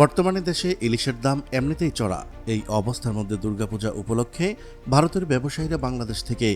বর্তমানে দেশে ইলিশের দাম এমনিতেই চড়া। এই অবস্থার মধ্যে দুর্গাপূজা উপলক্ষে ভারতের ব্যবসায়ীরা বাংলাদেশ থেকে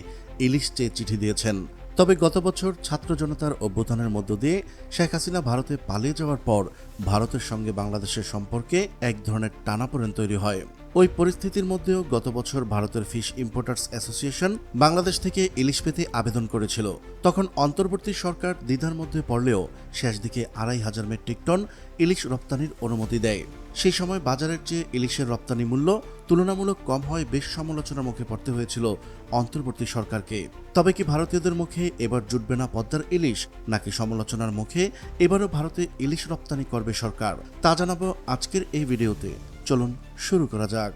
ইলিশ চেয়ে চিঠি দিয়েছেন, তবে গত বছর ছাত্র জনতার অভ্যুত্থানের মধ্য দিয়ে শেখ হাসিনা ভারতে পালিয়ে যাওয়ার পর ভারতের সঙ্গে বাংলাদেশের সম্পর্কে এক ধরনের টানাপোড়েন তৈরি হয়। ওই পরিস্থিতির মধ্যেও গত বছর ভারতের ফিশ ইম্পোর্টার্স অ্যাসোসিয়েশন বাংলাদেশ থেকে ইলিশ পেতে আবেদন করেছিল। তখন অন্তর্বর্তী সরকার দ্বিধার মধ্যে পড়লেও শেষ দিকে আড়াই হাজার মেট্রিক টন ইলিশ রপ্তানির অনুমতি দেয়। সেই সময় বাজারের চেয়ে ইলিশের রপ্তানি মূল্য তুলনামূলক কম হয় বেশ সমালোচনার মুখে পড়তে হয়েছিল অন্তর্বর্তী সরকারকে। তবে কি ভারতীয়দের মুখে এবার জুটবে না পদ্মার ইলিশ, নাকি সমালোচনার মুখে এবারও ভারতে ইলিশ রপ্তানি করবে সরকার? তা জানাব আজকের এই ভিডিওতে। চলুন শুরু করা যাক।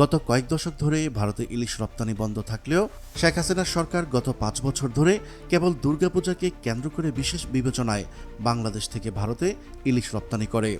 গত কয়েক দশক ধরে ভারতে ইলিশ রপ্তানি বন্ধ থাকলেও শেখ হাসিনার সরকার গত পাঁচ বছর ধরে কেবল দুর্গাপূজাকে কেন্দ্র করে বিশেষ বিবেচনায় বাংলাদেশ থেকে ভারতে ইলিশ রপ্তানি করে।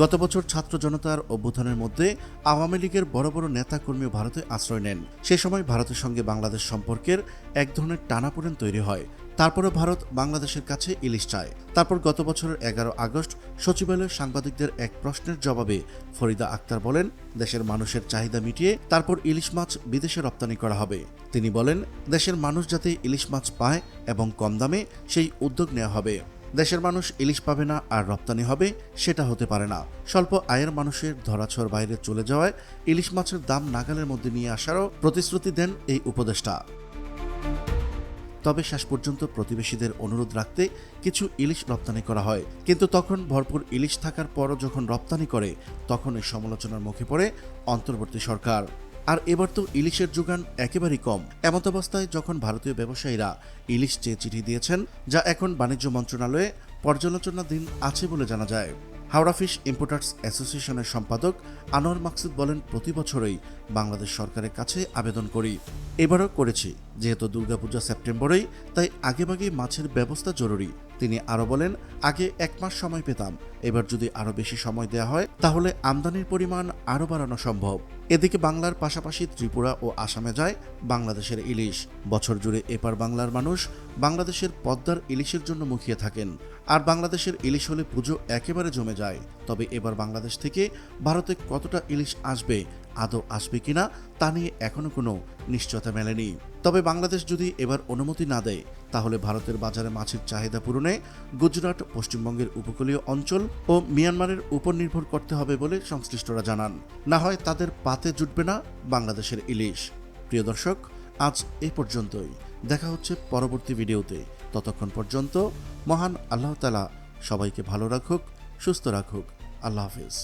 গত বছর ছাত্র জনতার অভ্যুত্থানের মধ্যে আওয়ামী লীগের বড় বড় নেতাকর্মীও ভারতে আশ্রয় নেন। সে সময় ভারতের সঙ্গে বাংলাদেশ সম্পর্কের এক ধরনের টানাপোড়েন তৈরি হয়। তারপরে ভারত বাংলাদেশের কাছে ইলিশ চায়। তারপর গত বছরের এগারো আগস্ট সচিবালয়ের সাংবাদিকদের এক প্রশ্নের জবাবে ফরিদা আক্তার বলেন, দেশের মানুষের চাহিদা মিটিয়ে তারপর ইলিশ মাছ বিদেশে রপ্তানি করা হবে। তিনি বলেন, দেশের মানুষ যাতে ইলিশ মাছ পায় এবং কম দামে সেই উদ্যোগ নেওয়া হবে। দেশের মানুষ ইলিশ পাবে না আর রপ্তানি হবে, সেটা হতে পারে না। স্বল্প আয়ের মানুষের ধরাছোঁয়ার বাইরে চলে যাওয়ায় ইলিশ মাছের দাম নাগালের মধ্যে নিয়ে আসারও প্রতিশ্রুতি দেন এই উপদেষ্টা। তবে শেষ পর্যন্ত প্রতিবেশীদের অনুরোধ রাখতে কিছু ইলিশ রপ্তানি করা হয়। কিন্তু তখন ভরপুর ইলিশ থাকার পরও যখন রপ্তানি করে, তখন এই সমালোচনার মুখে পড়ে অন্তর্বর্তী সরকার। আর এবার তো ইলিশের যোগান একেবারেই কম। এমত অবস্থায় যখন ভারতীয় ব্যবসায়ীরা ইলিশ চেয়ে চিঠি দিয়েছেন, যা এখন বাণিজ্য মন্ত্রণালয়ে পর্যালোচনাধীন আছে বলে জানা যায়। হাওড়া ফিশ ইম্পোর্টার্স অ্যাসোসিয়েশনের সম্পাদক আনোয়ার মাকসুদ বলেন, প্রতি বছরই বাংলাদেশ সরকারের কাছে আবেদন করি। এবারও করেছি। যেহেতু দুর্গাপূজা সেপ্টেম্বরেই, তাই আগেভাগে মাছের ব্যবস্থা জরুরি। তিনি আরও বলেন, আগে এক মাস সময় পেতাম। এবার যদি আরও বেশি সময় দেওয়া হয়, তাহলে আমদানির পরিমাণ আরও বাড়ানো সম্ভব। এদিকে বাংলার পাশাপাশি ত্রিপুরা ও আসামে যায় বাংলাদেশের ইলিশ। বছর জুড়ে এপার বাংলার মানুষ বাংলাদেশের পদ্মার ইলিশের জন্য মুখিয়ে থাকেন। আর বাংলাদেশের ইলিশ হলে পুজো একেবারে জমে যায়। তবে এবার বাংলাদেশ থেকে ভারতে কতটা ইলিশ আসবে, আদৌ আসবে কিনা, তা নিয়ে এখনও কোনো নিশ্চয়তা মেলেনি। তবে বাংলাদেশ যদি এবার অনুমতি না দেয়, তাহলে ভারতের বাজারে মাছের চাহিদা পূরণে গুজরাট, পশ্চিমবঙ্গের উপকূলীয় অঞ্চল ও মিয়ানমারের উপর নির্ভর করতে হবে বলে সংশ্লিষ্টরা জানান। না হয় তাদের পাতে জুটবে না বাংলাদেশের ইলিশ। প্রিয় দর্শক, আজ এ পর্যন্তই। দেখা হচ্ছে পরবর্তী ভিডিওতে। ততক্ষণ পর্যন্ত মহান আল্লাহ তালা সবাইকে ভালো রাখুক, সুস্থ রাখুক। আল্লাহ হাফিজ।